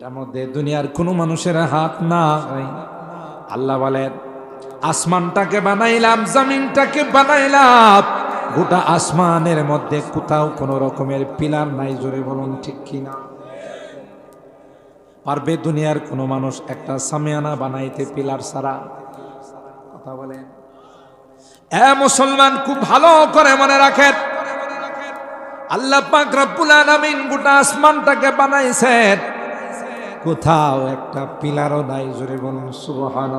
তার মধ্যে দুনিয়ার কোনো মানুষের হাত নাই আল্লাহ বলেন, আসমানটাকে বানাইলাম, জমিনটাকে বানাইলাম। গোটা আসমানের মধ্যে কোথাও কোনো রকমের পিলার নাই, জোরে বলুন ঠিক কিনা? পারবে দুনিয়ার কোনো মানুষ একটা সামিয়ানা বানাইতে পিলার সারা কথা বলেন। এ মুসলমান, খুব ভালো করে মনে রাখেন। আল্লাহ পাক রব্বুল আলামিন গোটা আসমানটাকে বানাইছেন। কোথাও একটা পিলারও নাই, জোরে বলুন সুবহান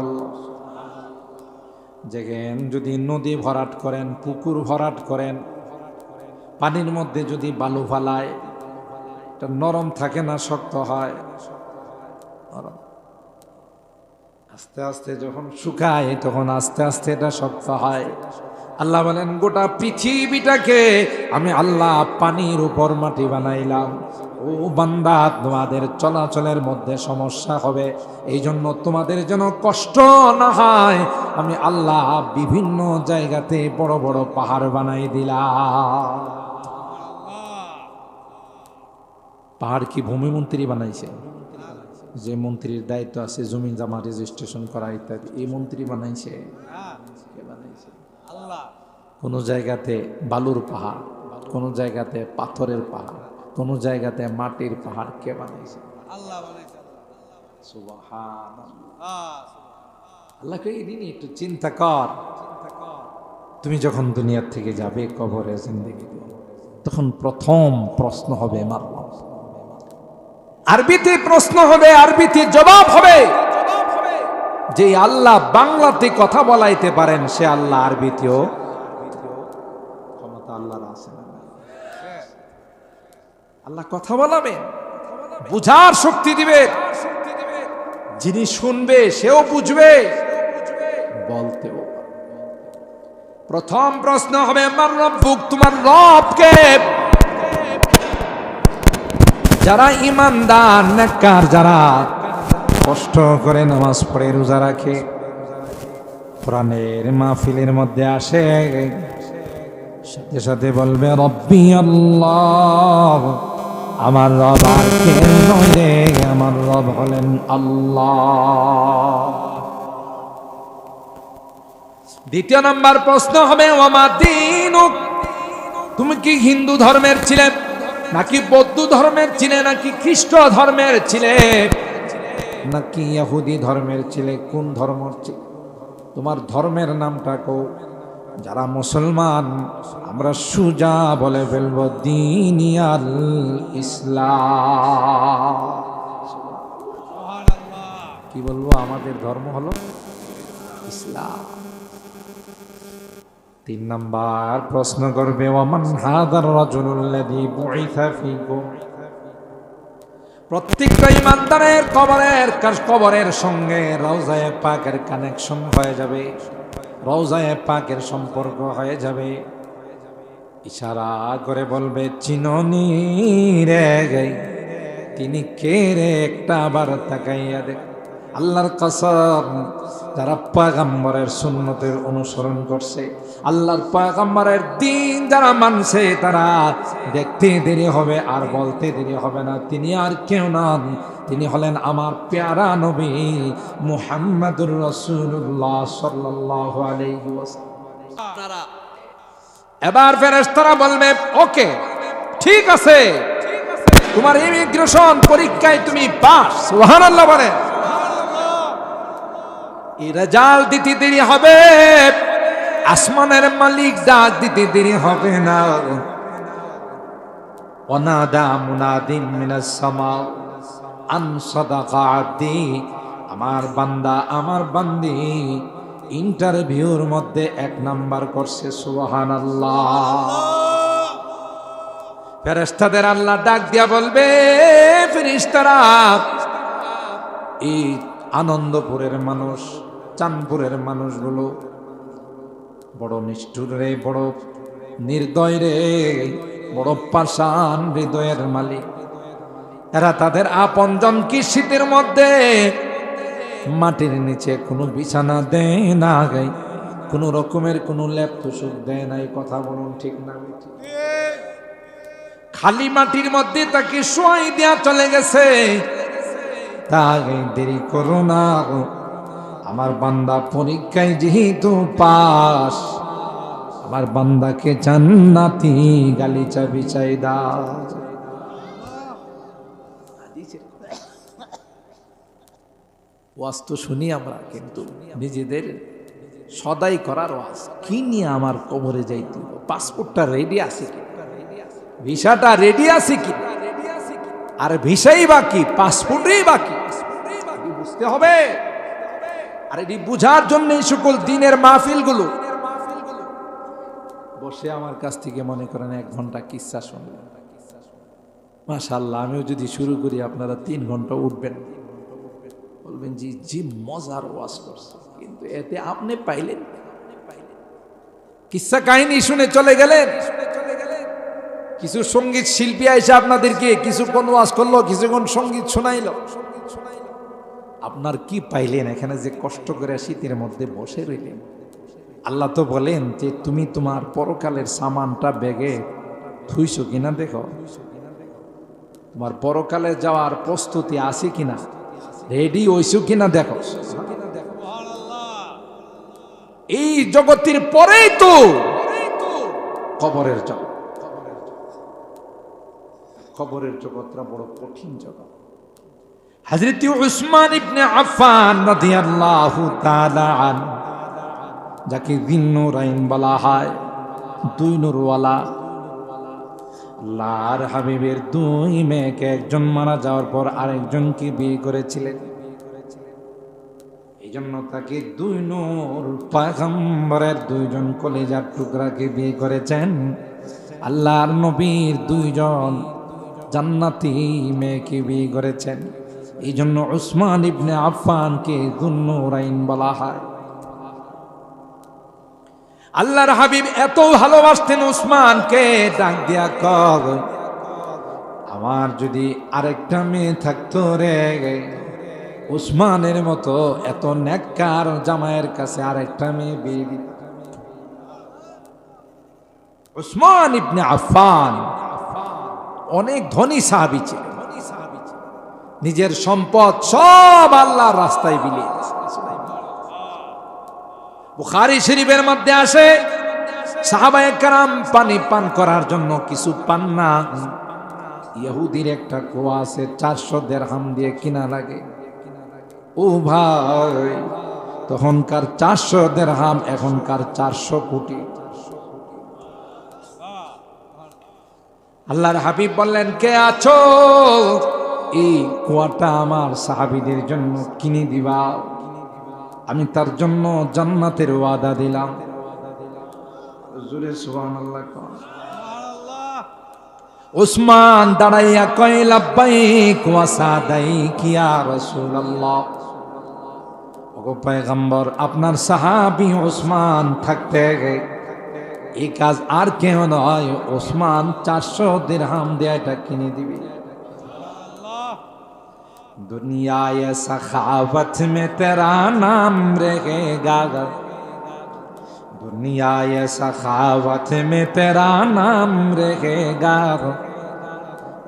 যেগেন যদি নদী ভরাট করেন, পুকুর ভরাট করেন, পানির মধ্যে যদি বালু ফালায়, এটা নরম থাকে না, শক্ত হয়। নরম। আস্তে আস্তে যখন শুকায়, তখন আস্তে আস্তে এটা শক্ত হয়। আল্লাহ বলেন, গোটা পৃথিবীটাকে আমি আল্লাহ পানির উপর মাটি বানাইলাম। ও বান্দা, তোমাদের চলাচলের মধ্যে সমস্যা হবে। এই জন্য তোমাদের যেন কষ্ট না হয়, আমি আল্লাহ বিভিন্ন জায়গাতে বড় বড় পাহাড় বানাই দিলাম। পাহাড় কি ভূমিমন্ত্রী বানাইছে? যে মন্ত্রীর দায়িত্ব আছে জমি জামা রেজিস্ট্রেশন করা ইত্যাদি, এই মন্ত্রী বানাইছে? বানাইছে? কোনো জায়গাতে বালুর পাহাড় কোনো জায়গাতে পাথরের পাহাড় কোনো জায়গাতে মাটির পাহাড় কে বানাইছে আল্লাহ। আল্লাহকে এই একটু চিন্তা কর। তুমি যখন দুনিয়ার থেকে যাবে কবরে জিন্দগিতে তখন প্রথম প্রশ্ন হবে মারলাম আরবিতে প্রশ্ন হবে আরবিতে জবাব হবে। যে আল্লাহ বাংলাতে কথা বলাইতে পারেন, সে আল্লাহ আরবিতেও ক্ষমতা আল্লাহর আছে আল্লাহ কথা বলাবেন বুঝার শক্তি দিবে যিনি শুনবে, সেও বুঝবে, বলতেও। প্রথম প্রশ্ন হবে, আমার রব্বুক তোমার রবকে যারা ইমানদার, নেককার, যারা কষ্ট করে নামাজ পড়ে, রোজা রাখে। কোরআনের মাহফিলের মধ্যে আসে। সাথে সাথে বলবে, রব্বি আল্লাহ, আমার রব আর কেউ নয় আমার রব হলেন আল্লাহ। দ্বিতীয় নাম্বার প্রশ্ন হবে আমার দিন তুমি কি হিন্দু ধর্মের ছিলে, নাকি বৌদ্ধ ধর্মের ছিলে, নাকি খ্রিস্ট ধর্মের ছিলে? নাকি ইহুদি ধর্মের ছেলে? কোন ধর্ম তোমার ধর্মের নামটা কো যারা মুসলমান, আমরা সুজা বলে ফেলব, দিনিয়াল ইসলাম। কি বলব, আমাদের ধর্ম হলো ইসলাম। তিন নাম্বার প্রশ্ন করবে ওমান হাদার রাজুলুল্লাযী বুইসা ফীকুম। প্রত্যেকটা ইমানদারের কবরের কবরের সঙ্গে রওজায়ে পাকের কানেকশন হয়ে যাবে। রওজায়ে পাকের সম্পর্ক হয়ে যাবে। ইশারা করে বলবে চিননি রে গাই তিনি কে রে? একটা আবার তাকাইয়া দেখ। আল্লাহর কসম, যারা পাগাম্বরের সুন্নতের অনুসরণ করছে, আল্লাহর পাগাম্বরের দিন যারা মানছে, তারা দেখতে দেরি হবে আর বলতে দেরি হবে না। তিনি আর কেউ নন। তিনি হলেন আমার প্যারা নবী মুহাম্মাদুর আলাইহি ওয়াসাল্লাম। আপনারা, এবার ফেরেশতারা বলবে, ওকে, ঠিক আছে। তোমার ইমিগ্রেশন পরীক্ষায় তুমি পাস। সুবহানাল্লাহ বলে এই রেজাল্ট দিতে দেরি হবে। আসমানের মালিক ডাক দিতে দেরি হবে না। অনাদা মুনাদিম মিনাস সামা, আন সাদাকা আমার বান্দা, আমার বান্দি। ইন্টারভিউর মধ্যে এক নাম্বার করছে, সুবহানাল্লাহ। ফেরেস্তাদের আল্লাহ ডাক দিয়া বলবে ফেরিস্তারা এই আনন্দপুরের মানুষ চাঁদপুরের মানুষগুলো। বড় নিষ্ঠুর রে, বড় নির্দয় রে, বড় পাষাণ হৃদয়ের মালিক। এরা তাদের আপনজন কি শীতের মধ্যে? মাটির নিচে কোনো বিছানা দেয় না গাই। কোনো রকমের কোনো ল্যাপ তুষক দেয় নাই কথা বলুন ঠিক না খালি মাটির মধ্যে তাকে শোয়াই দেয়া চলে গেছে। তাই দেরি করো না আমার বান্দা পরীক্ষায় যেহেতু পাস আমার বান্দাকে জান্নাতি গালিচা বিছাই দাও। ওয়াজ তো শুনি আমরা, কিন্তু নিজেদের সদাই করার ওয়াজ, কি নিয়ে আমার কবরে যাইতে পাসপোর্টটা রেডি আছে কি? ভিসাটা রেডি আছে কি? আর ভিসাই বাকি, পাসপোর্টই বাকি। বুঝতে হবে। আর এটি বুঝার জন্য এই সকল দিনের মাহফিলগুলো। বসে আমার কাছ থেকে মনে করেন এক ঘণ্টা কিচ্ছা শুনবেন মাশাল্লাহ আমিও যদি শুরু করি, আপনারা তিন ঘণ্টা উঠবেন। বলবেন, জি জি, মজার ওয়াজ করছে। কিন্তু এতে আপনি পাইলেন কিসা কাহিনী শুনে চলে গেলেন? কিছু সংগীত শিল্পী আইসে আপনাদেরকে কিছুক্ষণ ওয়াজ করল, কিছুক্ষণ সংগীত শোনাইল। আপনার কি পাইলেন? এখানে যে কষ্ট করে শীতের মধ্যে বসে রইলেন। আল্লাহ তো বলেন যে তুমি তোমার পরকালের সামানটা ব্যাগে থুইছো কিনা দেখো। তোমার পরকালে যাওয়ার প্রস্তুতি আছে কিনা? রেডি হইছো কিনা দেখো। এই জগতের পরেই তো কবরের জগৎ। কবরের জগৎটা বড় কঠিন জগৎ। হযরত উসমান ইবনে আফান রাদিয়াল্লাহু তাআলা আন, যাকে দিন্নুরাইন বলা হয়, দুই নূরওয়ালা। আল্লাহর হাবিবের দুই মেয়েকে একজন মারা যাওয়ার পর আরেকজনকে বিয়ে করেছিলেন। এই জন্য তাকে দুই নূর পয়গম্বরের দুইজন কলেজার টুকরাকে বিয়ে করেছেন। আল্লাহর নবীর দুইজন জান্নাতি মেয়েকে বিয়ে করেছেন। এই জন্য উসমান ইবনে আফফানকে দুন্নুরাইন বলা হয়। আল্লাহর হাবিব এত ভালোবাসতেন উসমানকে, ডাক দিয়া কর আমার যদি আরেকটা মেয়ে থাকতো রে, উসমানের মতো এত নেককার জামাইয়ের কাছে আরেকটা মেয়ে বিয়ে দিত। উসমান ইবনে আফফান অনেক ধনী সাহাবি ছিল নিজের সম্পদ সব আল্লাহর রাস্তায় বিলিয়ে। বুখারি শরীফের মধ্যে আসে, সাহাবায়ে কারাম পানি পান করার জন্য কিছু পান না। ইহুদির একটা কুয়া আছে, চারশো দেড়হাম দিয়ে কিনা লাগে। ও ভাই, তখনকার চারশো দেড়হাম, এখনকার চারশো কোটি। আল্লাহর হাবিব বললেন, কে আছো? এই কুয়াটা আমার সাহাবিদের জন্য কিনে দিবা। আমি তার জন্য জান্নাতের ওয়াদা দিলাম। জোরে সুবহানাল্লাহ কন। ওসমান দাঁড়াইয়া কয়, লাব্বাইক ওয়া সাদাইক ইয়া রাসূলুল্লাহ। ওগো পয়গম্বর, আপনার সাহাবী ওসমান থাকতে এই কাজ আর কেউ নয়। ওসমান চারশো দিরহাম দিয়ে এটা কিনে দিবি। दुनिया सखावत में तेरा नाम रहेगा। दुनिया ये सखावत में तेरा नाम रहेगा।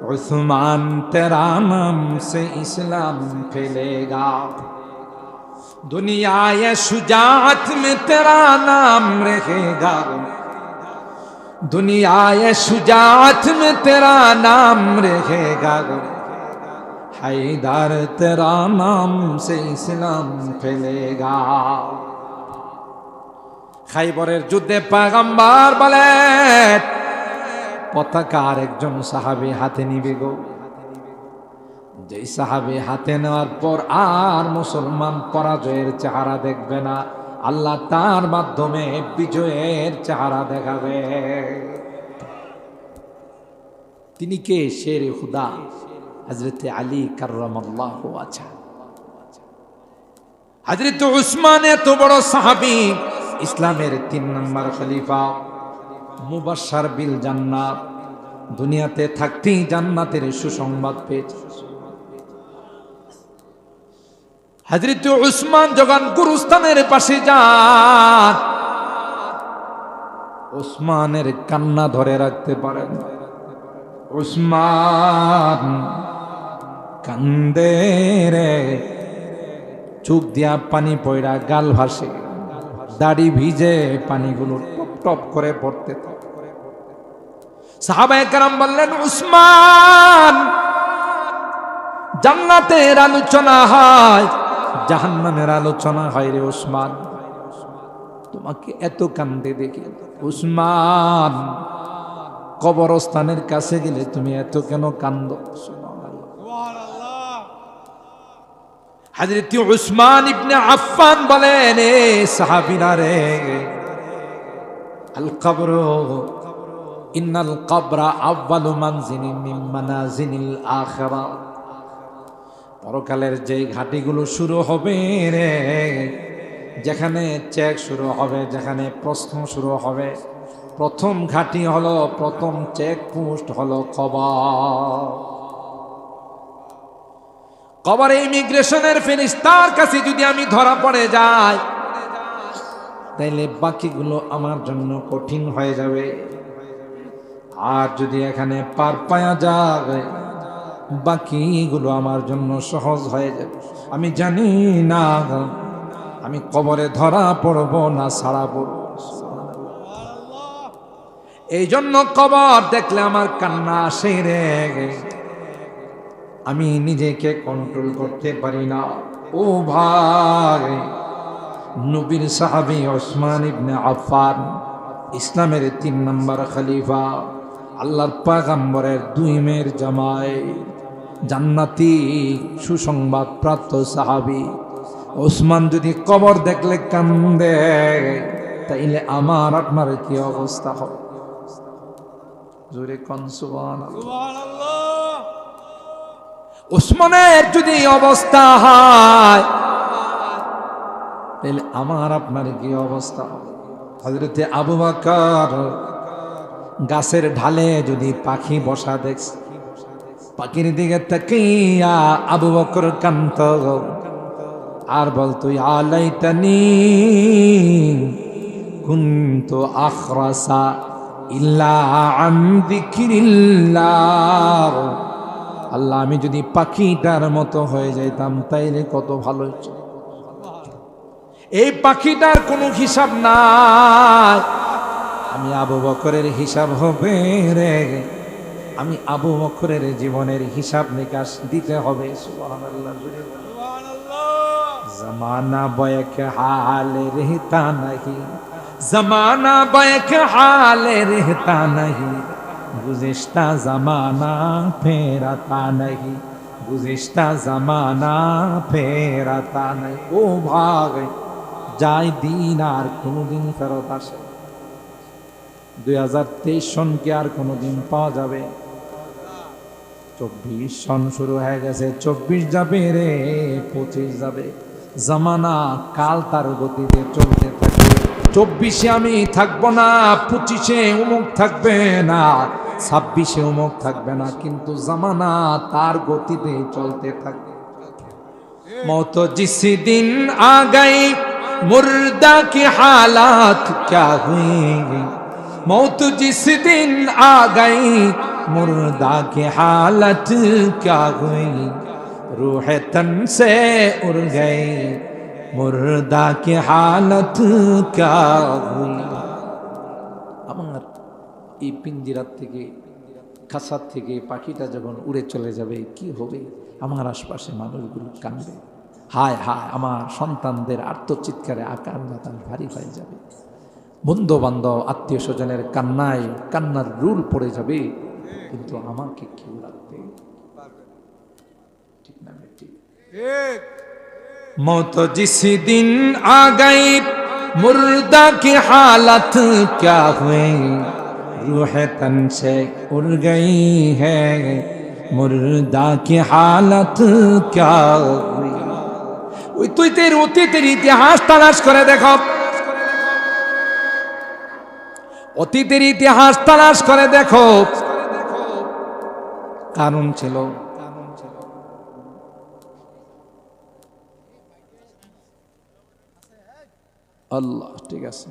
उस्मान तेरा नाम से इस्लाम फैलेगा। दुनिया ये शुजात में तेरा नाम रहेगा। दुनिया ये शुजात में तेरा नाम रहेगा। হায়দার তেরা নাম সে ইসলাম ফেলেগা। খাইবরের যুদ্ধে পাগাম্বার বলেন পতাকা আর একজন সাহাবি হাতে নিবে গো। যেই সাহাবি হাতে নেওয়ার পর আর মুসলমান পরাজয়ের চেহারা দেখবে না, আল্লাহ তার মাধ্যমে বিজয়ের চেহারা দেখাবে। তিনি কে? শের খুদা। হজরত আলী কার্লাহ আচ্ছা হজরত উসমান এত বড় সাহাবি, ইসলামের তিন নম্বর খলিফা মুবাসার বিল জান্নাত, দুনিয়াতে থাকতেই জান্নাতের সুসংবাদ পেয়েছে। হজরত উসমান যখন গুরুস্থানের পাশে যান, উসমানের কান্না ধরে রাখতে পারেন। উসমান কান্দে রে চোখ দিয়া পানি পয়রা গাল ভাসে। দাড়ি ভিজে পানিগুলো টপ টপ করে পড়তে থাকে। সাহাবায়ে কারাম বললেন, উসমান, জান্নাতের আলোচনা হয়, জাহান্নামের আলোচনা হয় রে উসমান। তোমাকে এত কান্দে দেখি, উসমান, কবরস্থানের কাছে গেলে তুমি এত কেন কান্দ? হাজরত উসমান ইবনে আফফান বলেন, এ সাহাবিনা রে, আল কবর, ইন্নাল কবরা আউয়ালু মানজিলিন মিন মানাজিলিল আখিরা। পরকালের যে ঘাটিগুলো শুরু হবে রে, যেখানে চেক শুরু হবে, যেখানে প্রশ্ন শুরু হবে, প্রথম ঘাটি হলো, প্রথম চেক পোস্ট হলো খবর কবরে ইমিগ্রেশনের ফেরিস্তার কাছে যদি আমি ধরা পড়ে যাই, তাইলে বাকিগুলো আমার জন্য কঠিন হয়ে যাবে। আর যদি এখানে পার পায়া যাবে বাকিগুলো আমার জন্য সহজ হয়ে যাবে। আমি জানি না, আমি কবরে ধরা পড়ব না ছাড়া পড়ব। এই জন্য কবর দেখলে আমার কান্না আসে রে আমি নিজেকে কন্ট্রোল করতে পারি না। ও ভাই, নবীর সাহাবি ওসমান ইবনে আফান ইসলামের তিন নম্বর খালিফা, আল্লাহর পাগাম্বরের দুই মেয়ের জামাই, জান্নাতি সুসংবাদ প্রাপ্ত সাহাবি। ওসমান যদি কবর দেখলে কান্দে, তাইলে আমার, আপনার কি অবস্থা? হবে জোরে কনসুবান ওসমানের যদি অবস্থা হয়, তাহলে আমার আপনার কি অবস্থা হজরতে আবু বাকর গাছের ঢালে যদি পাখি বসা দেখছে, পাখির দিকে তাকিয়া আবু বকর কান্ত, আর বলতো আলাইতানি কুন্তু আখরাসা ইল্লা আন যিকরিল্লাহ। আল্লাহ, আমি যদি পাখিটার মতো হয়ে যাইতাম, তাইলে কত ভালো এই পাখিটার কোনো হিসাব নাই। আমি আবু বকরের হিসাব হবে রে। আমি আবু বকরের জীবনের হিসাব নিকাশ দিতে হবে জমানা বয়ক হালে রেহতা নাহি। জমানা বয়ক হালে রেহতা নাহি। গুজিস্তা জামানা ফেরাতা নহি গুজিস্তা জামানা ফেরাতা নহি ও ভাগ যায় দিন আর কোনোদিন ফেরত আসে। দুই হাজার তেইশ সনকে আর কোনোদিন পাওয়া যাবে? চব্বিশ সন শুরু হয়ে গেছে। চব্বিশ যাবে রে, পঁচিশ যাবে। জামানা কাল তার গতিতে চলবে। চব্বিশে আমি থাকব না, পঁচিশে উমুক থাকবে না, ছাব্বিশে উমুক থাকবে না, কিন্তু জামানা তার গতিতে চলতে থাকবে। মত জিসি দিন আগাই, মুর্দা কি হালাত ক্যা হুই মৌত জিস দিন আগাই, মুর্দা কি হালাত ক্যা হুই রুহে তন সে উড় গই মুর্দা কে হালত আমার এই পিঞ্জিরার থেকে খাসার থেকে পাখিটা যখন উড়ে চলে যাবে কি হবে আমার আশপাশে মানুষগুলো কাঁদবে হায় হায় আমার সন্তানদের আত্মচিৎকারে আকার বাতাল ভারী হয়ে যাবে বন্ধু বান্ধব আত্মীয় স্বজনের কান্নায় কান্নার রুল পড়ে যাবে কিন্তু আমাকে কেউ রাখবে ঠিক না ঠিক মত জিস দিন আ মুর্দা কি হালত ক্যা হুই রুহে তন সে উড় গই হ্যাঁ কি হালত ক্যা ওই তুই তোর অতীতের ইতিহাস তালাশ করে দেখো। অতীতের ইতিহাস তালাশ করে দেখো। কারণ ছিল আল্লাহ ঠিক আছে